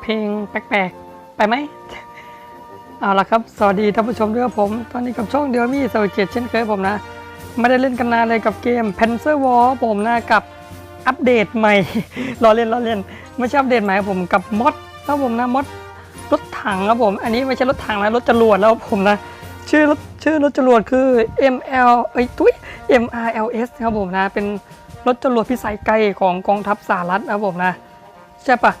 เพลงแปลกๆ ไปไหม เอาละครับ สวัสดีท่านผู้ชมด้วยครับผม ตอนนี้กับช่องเดียวมี่สวัสดีเช่นเคยผมนะ ไม่ได้เล่นกันนานเลยกับเกม Panzer War ผมนะกับอัปเดตใหม่ รอเล่นรอเล่น ไม่ใช่อัปเดตใหม่ครับผมกับมอดครับผมนะมอดรถถังครับผม อันนี้ไม่ใช่รถถังนะรถจรวดแล้วผมนะ ชื่อรถชื่อรถจรวดคือ ML เอ้ยตุ้ย MRLS ครับผมนะ เป็นรถจรวดพิสัยไกลของกองทัพสหรัฐนะครับผมนะ ใช่ปะ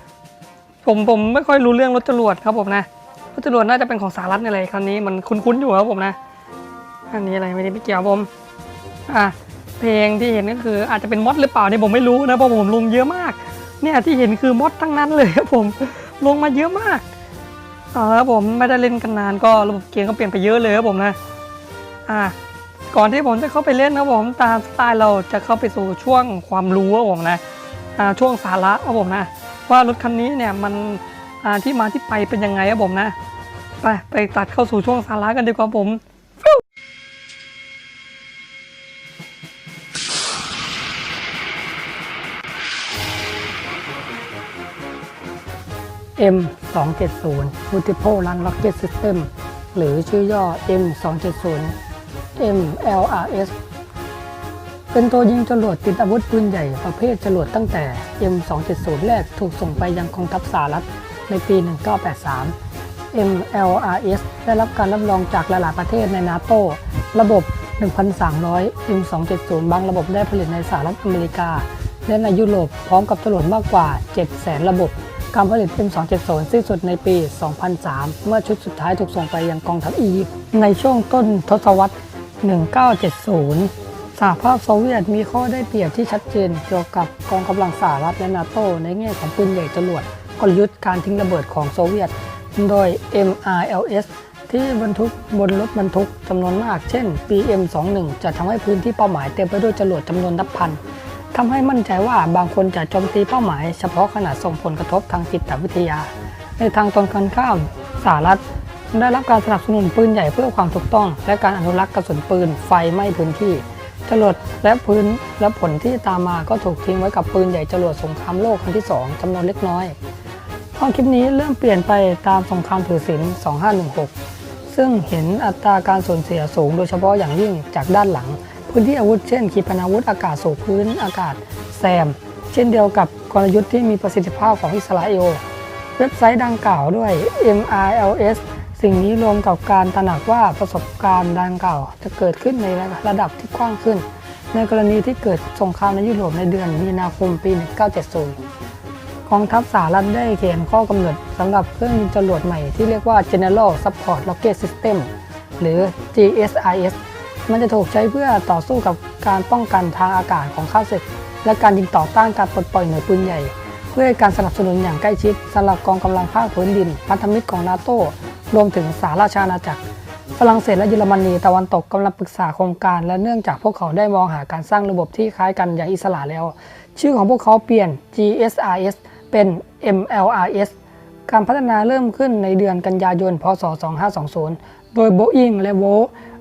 ผมผมไม่ค่อยรู้เรื่องรถจรวดครับผมนะรถจรวดน่าจะเป็นของสหรัฐนี่เลยคราวนี้มันคุ้นๆอยู่ครับผมนะอันนี้อะไรไม่ได้ไม่เกี่ยวผมอะเพลงที่เห็นก็คืออาจจะเป็นมอดหรือเปล่าเนี่ยผมไม่รู้นะเพราะผมลงเยอะมาก เนี่ยที่เห็นคือมอดทั้งนั้นเลยครับผมลงมาเยอะมากอ๋อครับผมไม่ได้เล่นกันนานก็ระบบเกมก็เปลี่ยนไปเยอะเลยครับผมนะอะก่อนที่ผมจะเข้าไปเล่นนะครับผมตามสไตล์เราจะเข้าไปสู่ช่วงความรู้ครับผมนะอ่าช่วงสาระครับผมนะ ว่ารถคันนี้เนี่ยมันที่มาที่ไปเป็นยังไงครับผมนะ ไปไปตัดเข้าสู่ช่วงสาระกันดีกว่าผม M 2 7 0 Multiple Run Rocket System หรือชื่อย่อ M 2 7 0 MLRS เป็นตัวยิงจรวดติดอาวุธปืนใหญ่ประเภทจรวดตั้งแต่ M270 แรกถูกส่งไปยังกองทัพสหรัฐในปี 1983 MLRS ได้รับการรับรองจากหลายๆประเทศในนาโตระบบ 1,300 M270 บางระบบได้ผลิตในสหรัฐอเมริกา และในยุโรปพร้อมกับจรวดมากกว่า 700,000 ระบบ การผลิต M270 สิ้นสุดในปี 2003 เมื่อชุดสุดท้ายถูกส่งไปยังกองทัพอียิปต์ในช่วงต้นทศวรรษ 1970 สหภาพโซเวียตมีข้อได้เปรียบที่ชัดเจนเกี่ยวกับกองกำลังสหรัฐและนาโตในแง่ของปืนใหญ่จรวดกลยุทธ์การทิ้งระเบิดของโซเวียต โดย MRLS ที่บรรทุกบนรถบรรทุกจำนวนมาก เช่น PM21 จะทำให้พื้นที่เป้าหมายเต็มไปด้วยจรวดจำนวนนับพันทำให้มั่นใจว่าบางคนจะโจมตีเป้าหมายเฉพาะขณะส่งผลกระทบทางจิตวิทยา ในทางตรงกันข้ามสหรัฐได้รับการสนับสนุนปืนใหญ่เพื่อความถูกต้อง และการอนุรักษ์กระสุนปืนไฟไหม้พื้นที่ จรวดและพื้นและผลที่ตามมาก็ถูกทิ้งไว้กับปืนใหญ่จรวดสงครามโลกครั้งที่ 2จำนวนเล็กน้อยข้อคลิปนี้เริ่มเปลี่ยนไปตามสงครามถือศีล2516 ซึ่งเห็นอัตราการสูญเสียสูงโดยเฉพาะอย่างยิ่งจากด้านหลัง พื้นที่อาวุธเช่นขีปนาวุธอากาศสู่พื้นอากาศแซม เช่นเดียวกับกลยุทธ์ที่มีประสิทธิภาพของอิสราเอล เว็บไซต์ดังกล่าวด้วย MRLS สิ่งนี้รวมกับการตระหนักว่าประสบการณ์ดังกล่าวจะเกิดขึ้นในระดับที่กว้างขึ้น ในกรณีที่เกิดสงครามในยุโรปในเดือนมีนาคมปี 1970 กองทัพสหรัฐได้เขียนข้อกำหนดสำหรับเครื่องจรวดใหม่ที่เรียกว่า General Support Rocket System หรือ GSIS มันจะถูกใช้เพื่อต่อสู้กับการป้องกันทางอากาศของข้าศึก และการยิงต่อต้านการปลดปล่อยหน่วยปืนใหญ่ เพื่อการสนับสนุนอย่างใกล้ชิดสำหรับกองกำลังภาคพื้นดิน พันธมิตรของนาโต รวมถึงสหราชอาณาจักร ฝรั่งเศสและเยอรมนีตะวันตกกำลังปรึกษาโครงการ และเนื่องจากพวกเขาได้มองหาการสร้างระบบที่คล้ายกันอย่างอิสระแล้ว ชื่อของพวกเขาเปลี่ยน GSRS เป็น MLRS การพัฒนาเริ่มขึ้นในเดือนกันยายน พศ 2520 โดย Boeing และ v o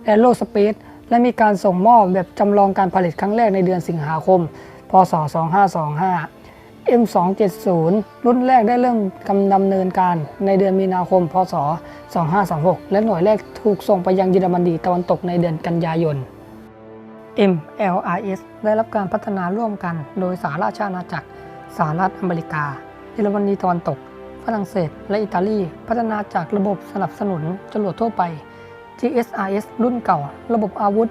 Aerospace และมีการส่งมอบแบบจำลองการผลิตครั้งแรกในเดือนสิงหาคม พศ 2525 M270 รุ่นแรกได้เริ่มกำดำเนินการในเดือนมีนาคม พศ 2526และหน่วยแรกถูกส่งไปยังเยอรมนีตะวันตกในเดือนกันยายน MLRS ได้รับการพัฒนาร่วมกันโดยสหราชอาณาจักรสหรัฐอเมริกา เยอรมนีตะวันตก ฝรั่งเศส และอิตาลี พัฒนาจากระบบสนับสนุนจรวดทั่วไป GSRS รุ่นเก่า ระบบอาวุธ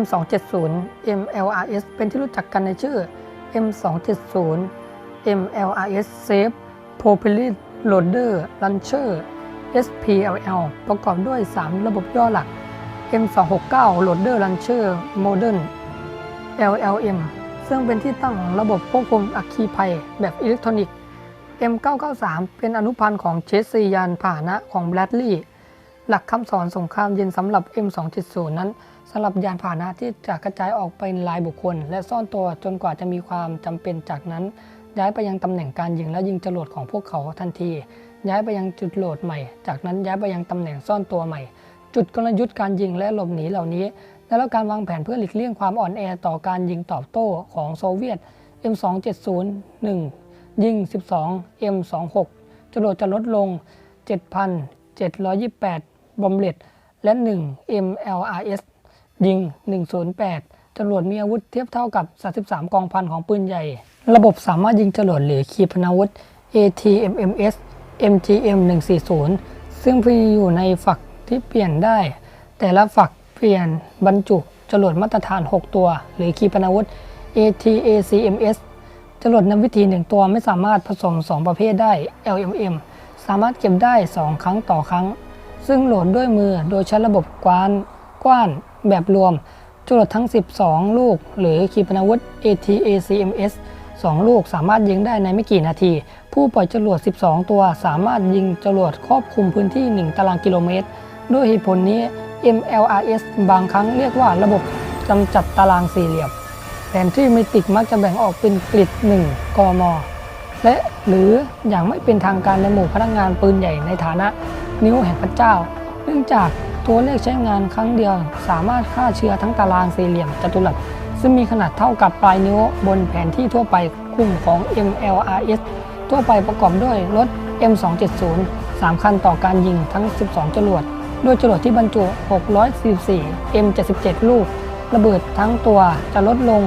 M270 MLRS เป็นที่รู้จักกันในชื่อ M270 MLRS Safe Propellant Loader Launcher SPLL ประกอบด้วย 3 ระบบย่อหลัก M269 Loader Launcher Modern LLM ซึ่งเป็นที่ตั้งของระบบควบคุมอัคคีภัยแบบอิเล็กทรอนิกส์ M993 เป็นอนุพันธ์ของเชสซียานพาหนะของ Bradley หลักคำสอนสงครามเย็นสำหรับ M270 นั้นสำหรับยานพาหนะที่จะกระจายออกเป็นรายบุคคล และซ่อนตัวจนกว่าจะมีความจำเป็นจากนั้น ย้ายไปยังตำแหน่งการยิงและยิงจรวดของพวกเขาทันที ย้ายไปยังจุดโหลดใหม่ จากนั้นย้ายไปยังตำแหน่งซ่อนตัวใหม่ จุดกลยุทธ์การยิงและหลบหนีเหล่านี้ และแล้วการวางแผนเพื่อหลีกเลี่ยงความอ่อนแอต่อการยิงตอบโต้ของโซเวียต M270 1 ยิง 12 M26 จรวดจะลดลง 7,728 บอมเล็ตและ 1 MLRS ยิง 108 จรวดมีอาวุธเทียบเท่ากับ 33 กองพันของปืนใหญ่ ระบบสามารถยิงจรวดหรือขีปนาวุธ ATMMS MGM 140ซึ่งมีอยู่ในฝักที่เปลี่ยนได้ แต่ละฝักเปลี่ยนบรรจุจรวดมาตรฐาน 6 ตัว หรือขีปนาวุธ ATACMS จรวดนำวิธีหนึ่งตัวไม่สามารถผสม 2 ประเภทได้ LMM สามารถเก็บได้ 2 ครั้งต่อครั้ง ซึ่งโหลดด้วยมือโดยใช้ระบบกวานกว้านแบบรวม จรวดทั้ง 12 ลูก หรือขีปนาวุธ ATACMS 2 ลูกสามารถยิงได้ในไม่กี่นาที ผู้ปล่อยจรวด 12 ตัวสามารถยิงจรวดครอบคลุมพื้นที่ 1 ตารางกิโลเมตร ด้วยเหตุผลนี้ MLRS บางครั้งเรียกว่าระบบกำจัดตารางสี่เหลี่ยม แผนที่มิติกมักจะแบ่งออกเป็นกริด1กม และหรืออย่างไม่เป็นทางการในหมู่พนักงานปืนใหญ่ในฐานะ นิ้วแห่งพระเจ้า เนื่องจากตัวเลขใช้งานครั้งเดียว สามารถฆ่าเชื้อทั้งตารางสี่เหลี่ยมจัตุรัส ซึ่งมีขนาดเท่ากับปลายนิ้วบนแผนที่ทั่วไปกลุ่มของ MLRS ทั่วไปประกอบด้วยรถ M270 3 คันต่อการยิงทั้ง 12 จรวด ด้วยจรวดที่บรรจุ 644 M77 ลูก ระเบิดทั้งตัวจะลดลง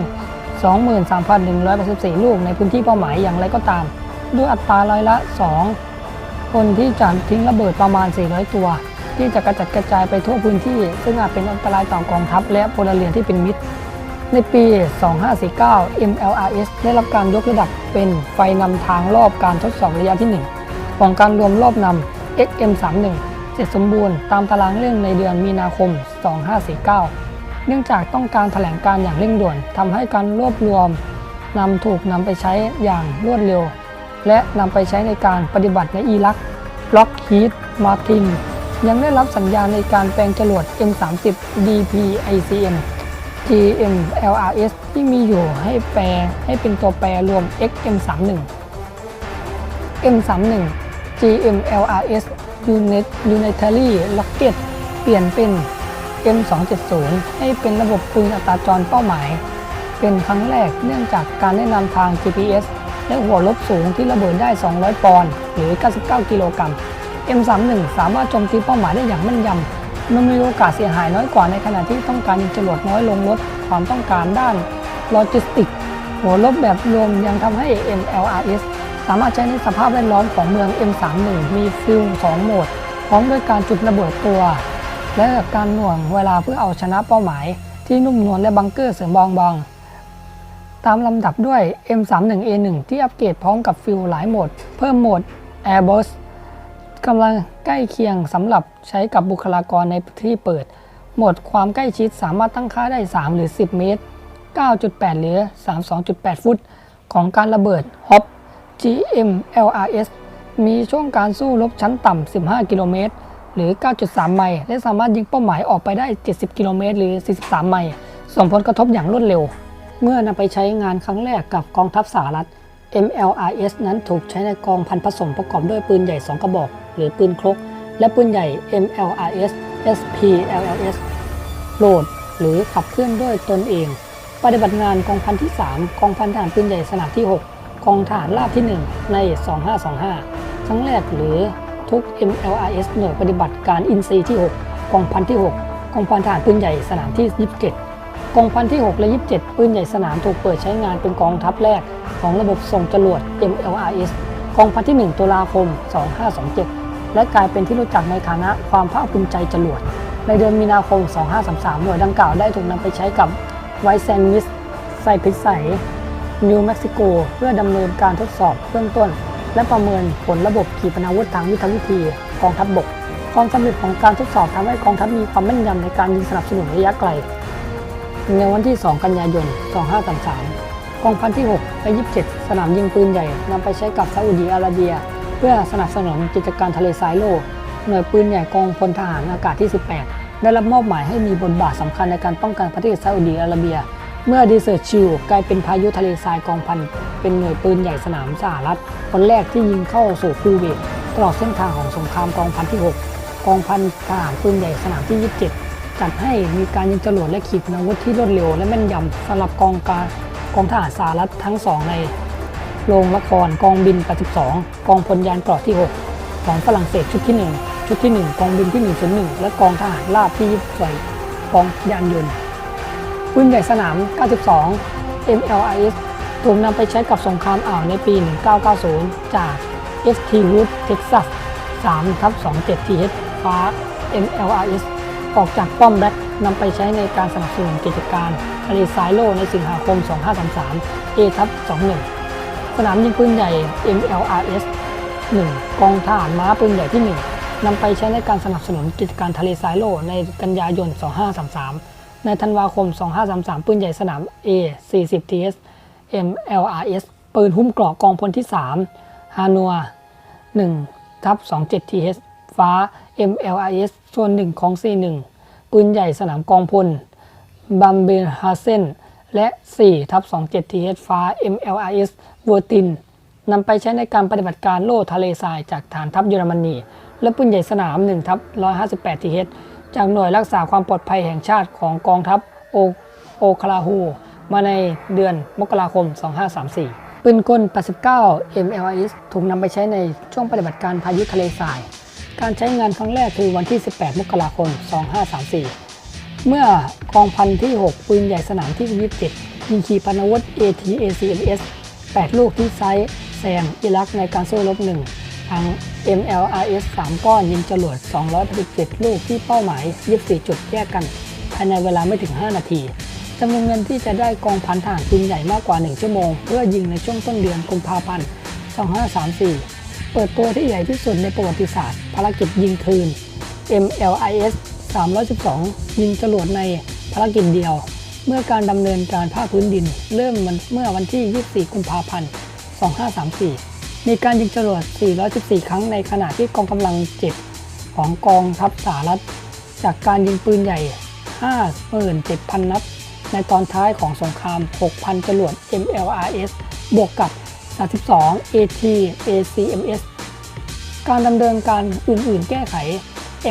23,184 ลูกในพื้นที่เป้าหมายอย่างไรก็ตาม ด้วยอัตราร้อยละ 2 คนที่จะทิ้งระเบิดประมาณ 400 ตัว ที่จะกระจัดกระจายไปทั่วพื้นที่ ซึ่งอาจเป็นอันตรายต่อกองทัพและพลเรือนที่เป็นมิตร ในปี 2549 MLRS ได้รับการยกระดับเป็นไฟนำทางรอบการทดสอบระยะที่ 1 ของการรวมรอบนำ XM31 เสร็จสมบูรณ์ตามตารางเรื่องในเดือนมีนาคม 2549 เนื่องจากต้องการแถลงการอย่างเร่งด่วนทำให้การรวบรวมนำถูกนำไปใช้อย่างรวดเร็ว และนำไปใช้ในการปฏิบัติในอิรักล็อกฮีดมาตินยังได้รับสัญญาณในการแปลงจรวด M30 DPICM GMLRS ที่มีอยู่ให้แปลให้เป็นตัวแปรรวม XM31 M31 GMLRS Unit Unitary Rocket เปลี่ยนเป็น M270 ให้เป็นระบบปืนอัตราจรเป้าหมาย เป็นครั้งแรกเนื่องจากการแนะนำทาง GPS และหัวลบสูงที่ระเบิดได้ 200 ปอนด์หรือ 99 กิโลกรัม M31 สามารถโจมตีเป้าหมายได้อย่างแม่นยำ มันมีโอกาสเสียหายน้อยกว่าในขณะที่ต้องการยิงจรวดน้อยลงลดความต้องการด้านโลจิสติก หัวลบแบบรวมยังทำให้ MLRS สามารถใช้ในสภาพแวดล้อมของเมือง M31 มีฟิล2โหมด พร้อมด้วยการจุดระเบิดตัว และการหน่วงเวลาเพื่อเอาชนะเป้าหมาย ที่นุ่มนวลและบังเกอร์เสริมบางๆตามลำดับด้วย M31A1 ที่อัปเกรดพร้อมกับฟิลหลายโหมด เพิ่มโหมด Airburst กำลังใกล้เคียงสำหรับใช้กับบุคลากรในที่เปิด หมดความใกล้ชิดสามารถตั้งค่าได้ 3 หรือ 10 เมตร 9.8 หรือ 32.8 ฟุต ของการระเบิด HOP GMLRS มีช่วงการสู้รบชั้นต่ำ 15 กิโลเมตร หรือ 9.3 ไมล์และสามารถยิงเป้าหมายออกไปได้ 70 กิโลเมตร หรือ 43 ไมล์ ส่งผลกระทบอย่างรวดเร็ว เมื่อนำไปใช้งานครั้งแรกกับกองทัพสหรัฐ MLRS นั้นถูกใช้ในกองพันผสมประกอบด้วยปืนใหญ่ 2 กระบอก หรือปืนครก และปืนใหญ่ MLRS SPLLS โหลดหรือขับเคลื่อนด้วยตนเอง ปฏิบัติงานกองพันที่ 3 กองพันทหารปืนใหญ่สนามที่ 6 กองทหารราบที่ 1 ใน 2525 ครั้งแรกหรือทุก MLRS หน่วยปฏิบัติการอินซีที่ 6 กองพันที่ 6 กองพันทหารปืนใหญ่สนามที่ 27 กองพันที่ 6 และ 27 ปืนใหญ่สนามถูกเปิดใช้งานเป็นกองทัพแรกของระบบส่งจรวด MLRS กองพันที่ 1 ตุลาคม 2527 และกลายเป็นที่รู้จักในฐานะความภาคภูมิใจจรวด ในเดือนมีนาคม 2533 หน่วยดังกล่าวได้ถูกนำไปใช้กับไวแซนมิสไซพิสัยนิวเม็กซิโก เพื่อดำเนินการทดสอบเบื้องต้น และประเมินผลระบบขีปนาวุธทางยุทธวิธีกองทัพบบก ความสำเร็จของการทดสอบทำให้กองทัพมีความแม่นยำในการยิงสนับสนุนระยะไกล ในวันที่ 2 กันยายน 2533 กองพันที่ 6 และ 27 สนามยิงปืนใหญ่นำไปใช้กับซาอุดีอาระเบีย เพื่อสนับสนุนกิจการทะเลทรายโลก หน่วยปืนใหญ่กองพลทหารอากาศที่ 18 ได้รับมอบหมายให้มีบทบาทสำคัญในการป้องกันประเทศซาอุดีอาระเบีย เมื่อดีเซอร์ชิลกลายเป็นพายุทะเลทรายกองพัน เป็นหน่วยปืนใหญ่สนามสหรัฐคนแรกที่ยิงเข้าสู่คูเวตตลอดเส้นทางของสงครามกองพันที่ 6 กองพันทหารปืนใหญ่สนามที่ 27 จัดให้มีการยิงจรวดและขีปนาวุธที่รวดเร็วและแม่นยำสำหรับกองการกองทหารสหรัฐทั้งสองใน โรงละครกองบิน 82 กองพลยานเกราะที่ 6 ของฝรั่งเศสชุดที่ 1 ชุดที่ 1 กองบินที่ 101 และกองทหารราบที่22กองยานยนต์ปืนใหญ่สนาม 92 MLRS ถูกนำไปใช้กับสงครามอ่าวในปี 1990 จาก ST Wood Texas 3ทับ27 TH ฟ้า MLRS ออกจากป้อมแบ็คนำไปใช้ในการสนับสนุนกิจการทะเลทรายโลในสิงหาคม 2533 A ทับ21 สนามยิงปืนใหญ่ MLRS 1 กองทหารม้าปืนใหญ่ที่ 1นำไปใช้ในการสนับสนุนกิจการทะเลทรายโลในกันยายน 2533 ในธันวาคม 2533 ปืนใหญ่สนาม A 40 TS MLRS ปืนหุ้มเกราะกองพลที่ 3 ฮานัว1ทับ27 TS ฟ้า MLRS ส่วน1ของ C1 ปืนใหญ่สนามกองพลบัมเบนฮาเซน และ4ทับ27 TH ฟ้า MLRS เวอร์ตินนำไปใช้ในการปฏิบัติการโล่ทะเลทรายจากฐานทัพเยอรมนี และปืนใหญ่สนาม1ทับ158 TH จากหน่วยรักษาความปลอดภัยแห่งชาติของกองทัพโอโอคลาโฮมาในเดือนมกราคม 2534 ปืนกล 89 MLRS ถูกนำไปใช้ในช่วงปฏิบัติการพายุทะเลทราย การใช้งานครั้งแรกคือวันที่ 18 มกราคม 2534 เมื่อกองพันที่ 6 ปืนใหญ่สนามที่ 27 ยิงขีปนาวุธ ATACMS 8 ลูกที่ไซต์แซมอิรักในการสู้รบหนึ่งทาง MLRS 3 ก้อนยิงจรวด287ลูกที่เป้าหมาย 24 จุดแยกกัน ภายในเวลาไม่ถึง 5 นาทีจำนวนเงินที่จะได้กองพันทหารปืนใหญ่มากกว่า 1 ชั่วโมง เพื่อยิงในช่วงต้นเดือนกุมภาพันธ์ 2534 เปิดตัวที่ใหญ่ที่สุดในประวัติศาสตร์ ภารกิจยิงคืน MLIS 312 ยิงจรวดในภารกิจเดียว เมื่อการดำเนินการภาคพื้นดิน เริ่มเมื่อวันที่ 24 กุมภาพันธ์ 2534 มีการยิงจรวด 414 ครั้งในขณะที่กองกำลัง 7 ของกองทัพสหรัฐ จากการยิงปืนใหญ่ 57,000 นัด ในตอนท้ายของสงคราม 6,000 จรวด MLRS บวกกับ 32 AT ACMS การดำเนินการอื่น ๆ แก้ไข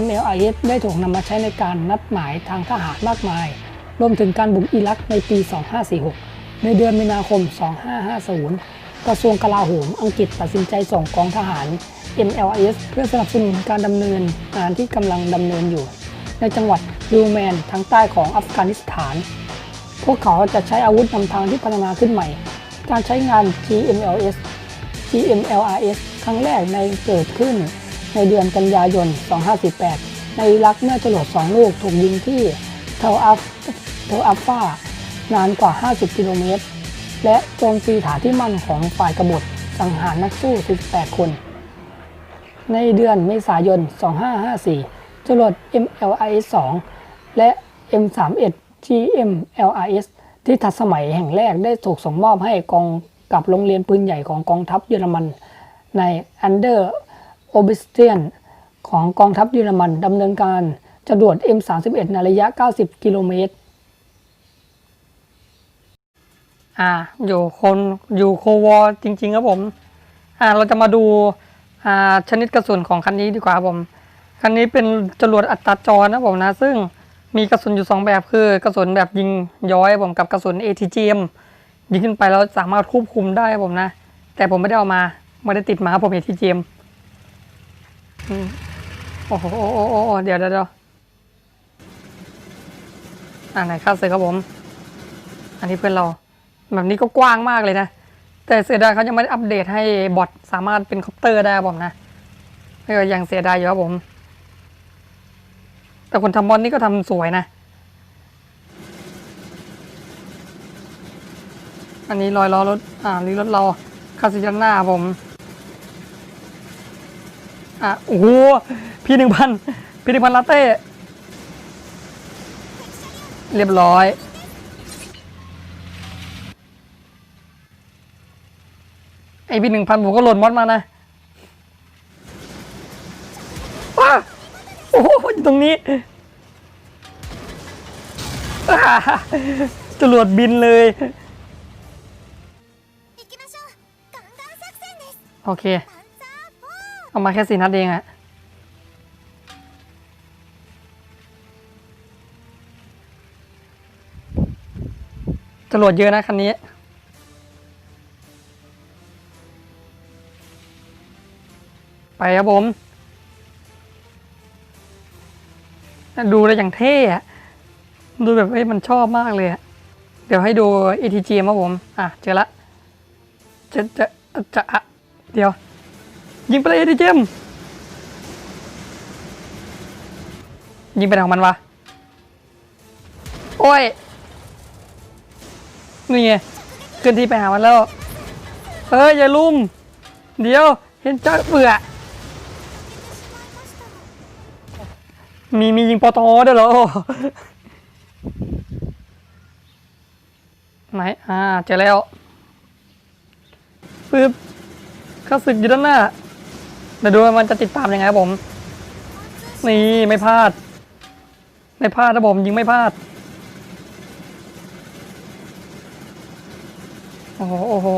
MLIS ได้ถูกนำมาใช้ในการนัดหมายทางทหารมากมาย รวมถึงการบุกอิรักในปี 2546 ในเดือนมีนาคม 2550 กระทรวงกลาโหมอังกฤษตัดสินใจส่งกองทหาร MLIS เพื่อสนับสนุนการดำเนินงานที่กำลังดำเนินอยู่ ในจังหวัดยูแมนทางใต้ของอัฟกานิสถาน พวกเขาจะใช้อาวุธนำทางที่พัฒนาขึ้นใหม่ การใช้งาน GMLS GMLRS ครั้งแรกในเกิดขึ้น ในเดือนกันยายน 2548 ในอิรักเมื่อจรวด2 ลูกถูกยิงที่เทลอัฟเทลอัฟฟานานกว่า 50 กิโลเมตร และโจมตีฐานที่มั่นของฝ่ายกบฏสังหารนักสู้ 18 คน ในเดือนเมษายน 2554 จรวด MLRS 2 และ M31 GMLRS ที่ทันสมัยแห่งแรกได้ถูกส่งมอบให้กองกับโรงเรียนปืนใหญ่ของกองทัพเยอรมันในอันเดอร์ โอบิสเตียนของกองทัพเยอรมันดำเนินการจรวด M31 ในระยะ 90 กิโลเมตร อ่า อยู่คนอยู่โควอจริง ๆ ครับผม อ่า เราจะมาดู อ่า ชนิดกระสุนของคันนี้ดีกว่าผม คันนี้เป็นจรวดอัตราจรนะผมนะ ซึ่งมีกระสุนอยู่ 2 แบบคือกระสุนแบบยิงย้อยผมกับกระสุน ATGM ยิงขึ้นไปแล้วสามารถควบคุมได้ผมนะ แต่ผมไม่ได้เอามา ไม่ได้ติดมาผม ATGM อืม โอ้โหเดี๋ยวเดี๋ยวอ่าไหนค่าเสือครับผม อันนี้เพื่อนเรา แบบนี้ก็กว้างมากเลยนะ แต่เสียดายเขายังไม่ได้อัปเดตให้บอทสามารถเป็นคอปเตอร์ได้ครับผมนะก็ยังเสียดายอยู่ครับผม แต่คนทำบอลนี่ก็ทำสวยนะ อันนี้รอยล้อรถ อ่านี่รถเราคาสิยันหน้าครับผม อะโอ้โหพี่หนึ่งพันพี่หนึ่งพันลาเต้ เรียบร้อย ไอพี่หนึ่งพันผมก็หล่นมอดมานะว้าโอ้โหอยู่ตรงนี้จรวดบินเลย โอเค เอามาแค่สี่นัดเองอะจรวดเยอะนะคันนี้ ไปครับผม ดูแล้วอย่างเท่อะดูแบบเฮ้ยมันชอบมากเลยอะเดี๋ยวให้ดู ATG ครับผม อะ เจอละ จะจะจะอะเดี๋ยว ยิงไปเลย ATG ยิงไปไหนของมันวะ โอ้ย นี่ไงขึ้นที่ไปหามันแล้วเฮ้ย อย่าลุ่ม เดี๋ยว เห็นเจ้าเบื่อ มีมียิงปอตอด้วยเหรอ ไหน อ่า เจอแล้วปึ๊บข้าศึกอยู่ด้านหน้า เดี๋ยวดูว่ามันจะติดตามยังไงครับผม นี่ไม่พลาด ไม่พลาดนะผมยิงไม่พลาด โอ้โหโอ้โห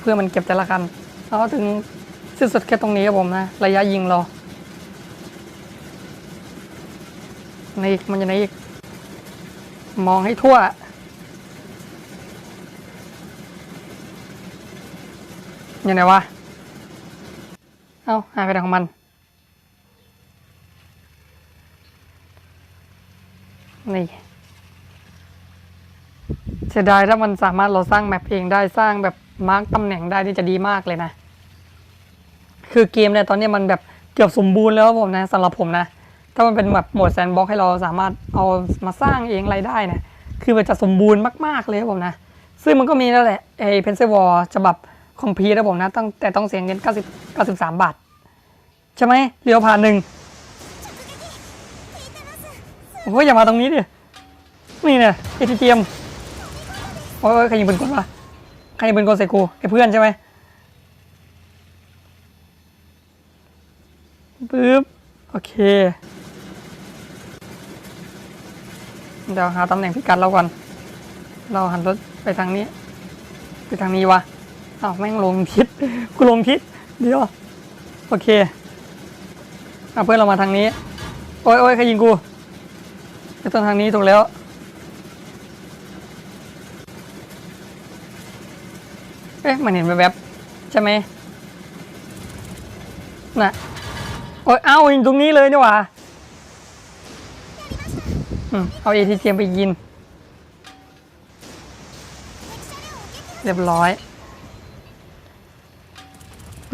เพื่อนมันเก็บแต่ละคันเอาถึงสิ้นสุดแค่ตรงนี้ครับผมนะ ระยะยิงราในอีกมันจะในอีก มองให้ทั่วยังไงวะ เอาหายไปไหนของมัน นี่เสียดายถ้ามันสามารถเราสร้างแมปเองได้สร้างแบบมาร์กตำแหน่งได้นี่จะดีมากเลยนะ คือเกมเนี่ยตอนนี้มันแบบเกือบสมบูรณ์แล้วผมนะสำหรับผมนะ ถ้ามันเป็นแบบโหมดแซนบ็อกให้เราสามารถเอามาสร้างเองอะไรได้นะคือมันจะสมบูรณ์มาก ๆเลยผมนะ ซึ่งมันก็มีแล้วแหละไอ้เพนเซิวอลฉบับ คอมพีนะผมนะต้องแต่ต้องเสียเงิน 90 93 บาท ใช่ไหมเลี้ยวผ่านหนึ่งโอ้ยอย่ามาตรงนี้ดิ นี่เนี่ยเอทีเมโอ้ยใครยิงปืนกลวะใครยิงปืนกลใส่กูไอ้เพื่อนใช่ไหมปึ๊บโอเค เดี๋ยวหาตำแหน่งพิกัดเราก่อน เราหันรถไปทางนี้ ไปทางนี้วะ อ้าวแม่งลงทิศกูลงทิศเดี๋ยวโอเคเอาเพื่อนเรามาทางนี้ โอ้ยโอ้ยใครยิงกูไปต้นทางนี้ถูกแล้ว เอ๊ะมันเห็นแวบๆใช่ไหมน่ะโอ้ยเอ้ายิงตรงนี้เลยนี่หว่าเอาเอทีเจมไปยิงเรียบร้อย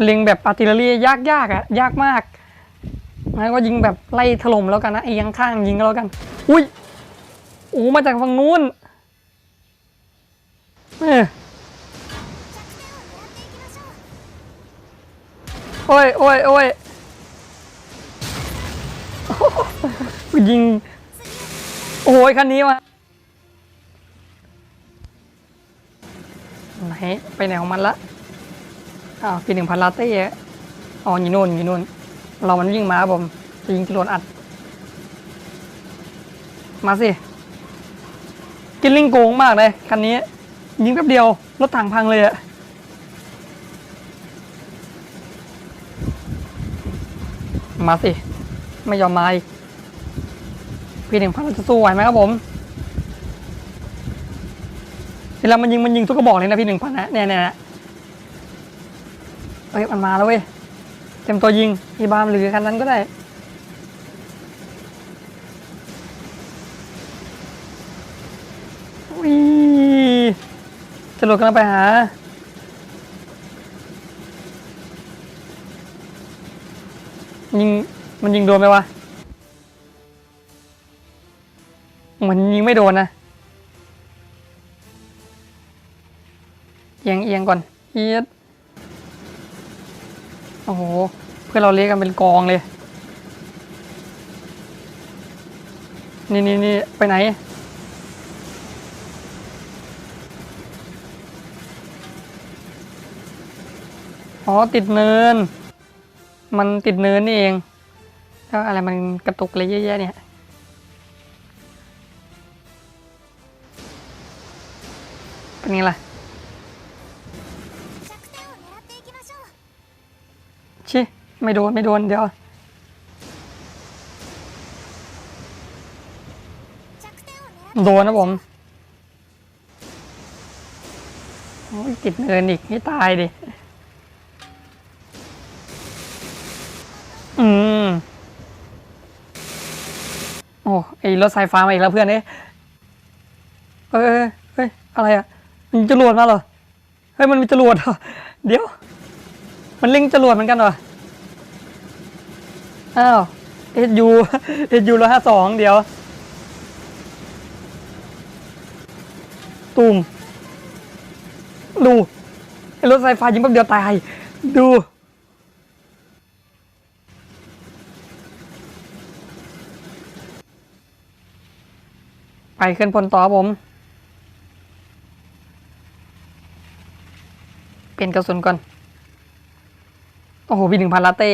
เล็งแบบอาร์ติเลอรี่ยากยากๆอะยากมากงั้นก็ยิงแบบไล่ถล่มแล้วกันนะไอ้ยังข้างยิงก็แล้วกัน อุ้ยโอ้มาจากฝั่งนู้นเออโอ้ยโอ้ยโอ้ยยิง โอ้ยคันนี้มาไหน ไปไหนของมันละ อ้าวปีหนึ่งพันลาเต้อ๋ออยู่นู่นอยู่นู่น เรามันวิ่งมาครับผมจะยิงจรวดอัด มาสิ กินลิงโกงมากเลย คันนี้ ยิงแป๊บเดียว รถถังพังเลยอะมาสิ ไม่ยอมมาอีกปีหนึ่งพันเราจะสู้ไหวไหมครับผมเวลามันยิงมันยิงทุกกระบอกเลยนะพี่หนึ่งพันนะเนี่ยเนี่ย เอ้ยมันมาแล้วเว้ย เต็มตัวยิง อีบามหรือคันนั้นก็ได้ อุ้ยจรวดกำลังไปหา ยิง มันยิงโดนไหมวะเหมือนยิงไม่โดนนะ เอียงเอียงก่อน เอียด โอ้โห เพื่อนเราเรียกกันเป็นกองเลย นี่นี่นี่ไปไหน อ๋อ ติดเนิน มันติดเนินนี่เองแล้วอะไรมันกระตุกเลยเยอะแยะเนี่ยเป็นไงล่ะ ไม่โดนไม่โดนเดี๋ยวโดนนะผมโอ้ติดเนินอีกไม่ตายดิ อืม โอ้ไอรถสายฟ้ามาอีกแล้วเพื่อนเนี่ยเออเฮ้ย อะไรอะ มันจรวดมาเหรอ เฮ้ย มันมีจรวดเหรอ เดี๋ยว มันเล่งจรวดเหมือนกันเหรอ อ้าวเอ็ดยูเอ็ดยูร้อยห้าสองเดี๋ยวตูมดูรถไฟฟ้ายิงแป๊บเดียวตาย ดู ไปขึ้นพลต่อผม เปลี่ยนกระสุนก่อน โอ้โหพี่หนึ่งพันลาเต้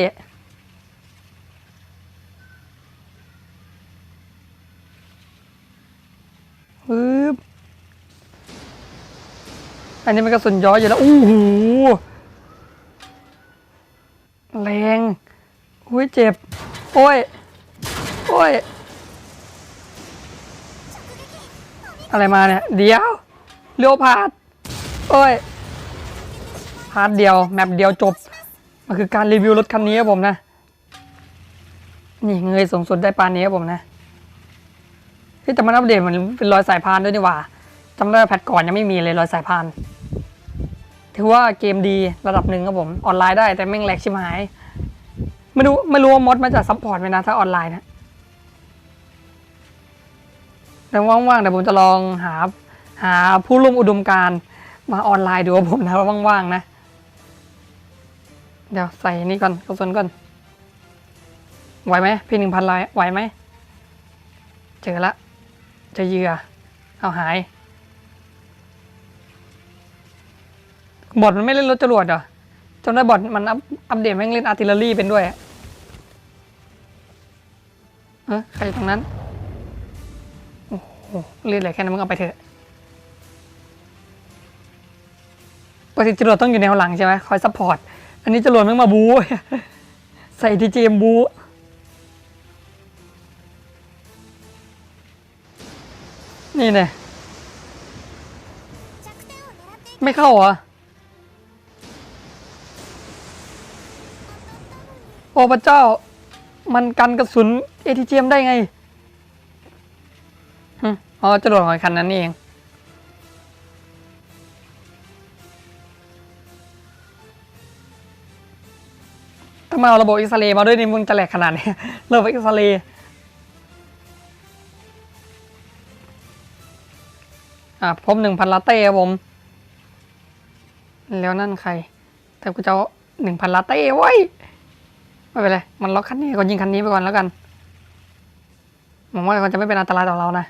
ปึ๊บ อันนี้มันกระสุนย้อยอยู่แล้วอู้หูแรงอุ้ยเจ็บ โอ้ย โอ้ย อะไรมาเนี่ย เดียวเลี้ยวพาดโอ้ย พาดเดียว แมปเดียวจบ มันคือการรีวิวรถคันนี้ครับผมนะ นี่เงยสูงสุดได้ปานนี้ครับผมนะเฮ้ยแต่มันอัปเดตมันเป็นรอยสายพานด้วยนี่หว่าจำได้แพทก่อนยังไม่มีเลยรอยสายพาน ถือว่าเกมดีระดับหนึ่งครับผม ออนไลน์ได้แต่แม่งแหลกชิบหาย ไม่รู้ไม่รู้ว่ามดมันจะซัพพอร์ตไหมนะถ้าออนไลน์นะแต่ว่างๆเดี๋ยวผมจะลองหาหาผู้ร่วมอุดมการมาออนไลน์ดูว่าผมนะว่าว่างๆนะ เดี๋ยวใส่นี่ก่อนกระสุนก่อนไหวไหมพี่หนึ่งพันลายไหวไหมเจอละเจอเหยื่อเอาหาย บอทมันไม่เล่นรถจรวดเหรอจนได้บอทมันอัพอัพเดทแม่งเล่นอาร์ติลเลอรี่เป็นด้วยเออใครอยู่ตรงนั้นโอ้โหเล่นอะไรแค่นั้นมึงเอาไปเถอะปกติจรวดต้องอยู่แนวหลังใช่ไหมคอยซัพพอร์ตอันนี้จรวดมึงมาบูใส่ทีเจมบูนี่เนี่ยไม่เข้าเหรอ อ้พระเจ้า มันกันกระสุน ATGM ได้ไงหึอ๋อจรวดของไอ้คันนั้นนี่เองถ้ามาเอาระบบอ็กซเรย์มาด้วยนี่มึงจะแหลกขนาดนี้ระบบอ็กซเรย์อะพบหนึ่งพันลาเต้ครับผม แล้วนั่นใคร แต่กูจะหนึ่งพันลาเต้ไว้ ไม่เป็นไร มันล็อกคันนี้ก่อนยิงคันนี้ไปก่อนแล้วกันหวังว่ามันจะไม่เป็นอันตรายต่อเรานะ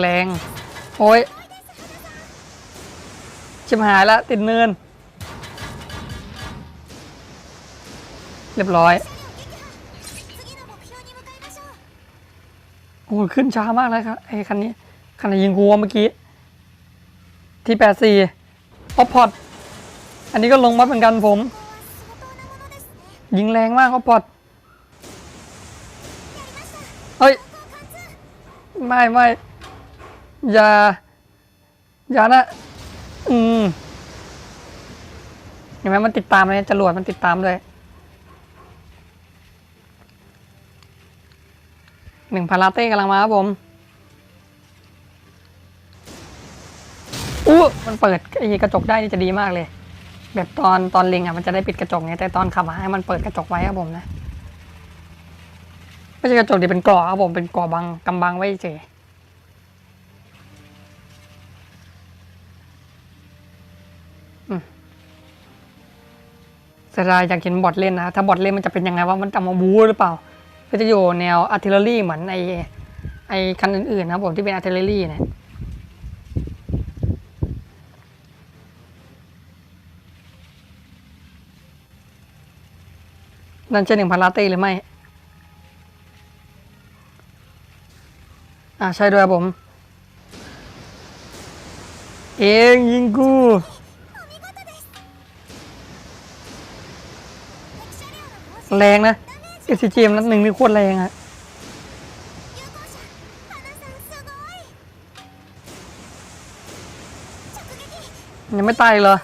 แรง โอ้ย ชิบหายแล้วติดเนิน เรียบร้อย โอ้ขึ้นช้ามากเลยครับไอ้คันนี้ คันยิงกูเมื่อกี้ ที่แปดสี่ ออฟพอดอันนี้ก็ลงมาเหมือนกันผม ยิงแรงมากออฟพอดเฮ้ย ไม่ไม่อย่า อย่านะ อืมเห็นไหมมันติดตามเลยจรวดมันติดตามเลยหนึ่งพาราเต้กำลังมาครับผม อู้มันเปิดไอ้กระจกได้นี่จะดีมากเลย แบบตอนตอนเล็งอะมันจะได้ปิดกระจกไงแต่ตอนขับมาให้มันเปิดกระจกไว้ครับผมนะไม่ใช่กระจกดิเป็นกรอครับผมเป็นกรอบังกำบังไว้เฉยอืมเสียดายอยากเห็นบอทเล่นนะ ถ้าบอทเล่นมันจะเป็นยังไงว่ามันจะมาบูหรือเปล่า ก็จะอยู่แนวอาร์ติเลอรี่เหมือนไอไอคันอื่นๆนะครับผมที่เป็นอาร์ติเลอรี่เนี่ย ดันเจนหนึ่งพันลาเต้หรือไม่ อ่าใช่ด้วยผม เองยิงกูแรงนะเอซีจีมนัดหนึ่งนี่โคตรแรงอะยังไม่ตายเหรอ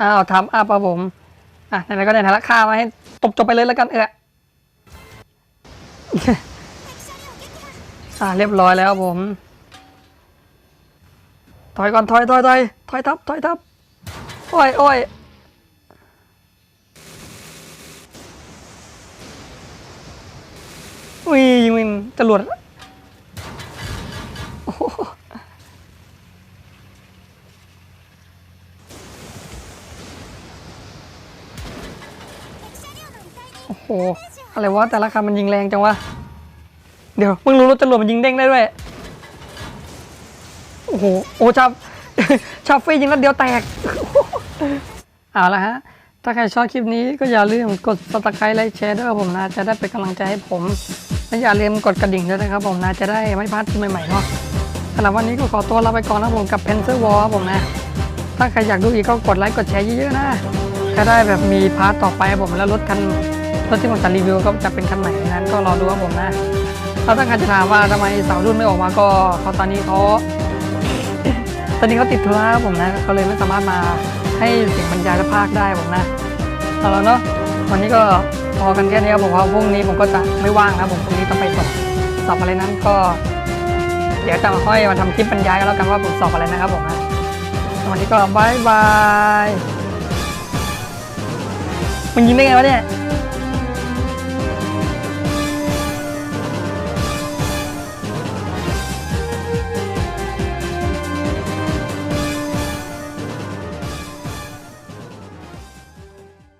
อ้าวทำอัพครัผม อะไหนก็ในฐานะข้ามาให้จบจบไปเลยแล้วกันเอออะเรียบร้อยแล้วผม ถอยก่อนถอยถอยถอยถอยทับถอยทับโอ้ยโอ้ยอุ้ยยิงจรวดโอ้ โอ้โห อะไรวะแต่ละคำมันยิงแรงจังวะ เดี๋ยวเพิ่งรู้รถจรวดมันยิงเด้งได้ด้วย โอ้โห โอ้ชับชับฟียิงนัดเดียวแตก เอาละฮะ ถ้าใครชอบคลิปนี้ก็อย่าลืมกด subscribe ไลค์แชร์ด้วยผมนะ จะได้เป็นกำลังใจให้ผม และอย่าลืมกดกระดิ่งด้วยนะครับผมนะ จะได้ไม่พลาดคลิปใหม่ๆเนาะสำหรับวันนี้ก็ขอตัวลาไปก่อนนะผมกับ Pencil War ครับผมนะ ถ้าใครอยากดูอีกก็กดไลค์กดแชร์เยอะๆนะจะได้แบบมีพาร์ทต่อไปผมแล้วรถคัน รถที่ผมจะรีวิวก็จะเป็นคันไหนนั้นก็รอดูครับผมนะแล้วถ้าใครจะถามว่าทำไมสาวรุ่นไม่ออกมาก็เขาตอนนี้เขาตอนนี้เขาติดธุระครับผมนะเขาเลยไม่สามารถมาให้เสียงบรรยายและภาคได้ผมนะเอาแล้วเนาะวันนี้ก็พอกันแค่นี้ครับผมว่าพรุ่งนี้ผมก็จะไม่ว่างนะผมพรุ่งนี้ต้องไปสอบสอบอะไรนั้นก็ เดี๋ยวจะมาค่อยมาทำคลิปบรรยายกันแล้วกันว่าผมสอบอะไรนะครับผมนะวันนี้ก็บายบายมันยิงได้ไงวะเนี่ย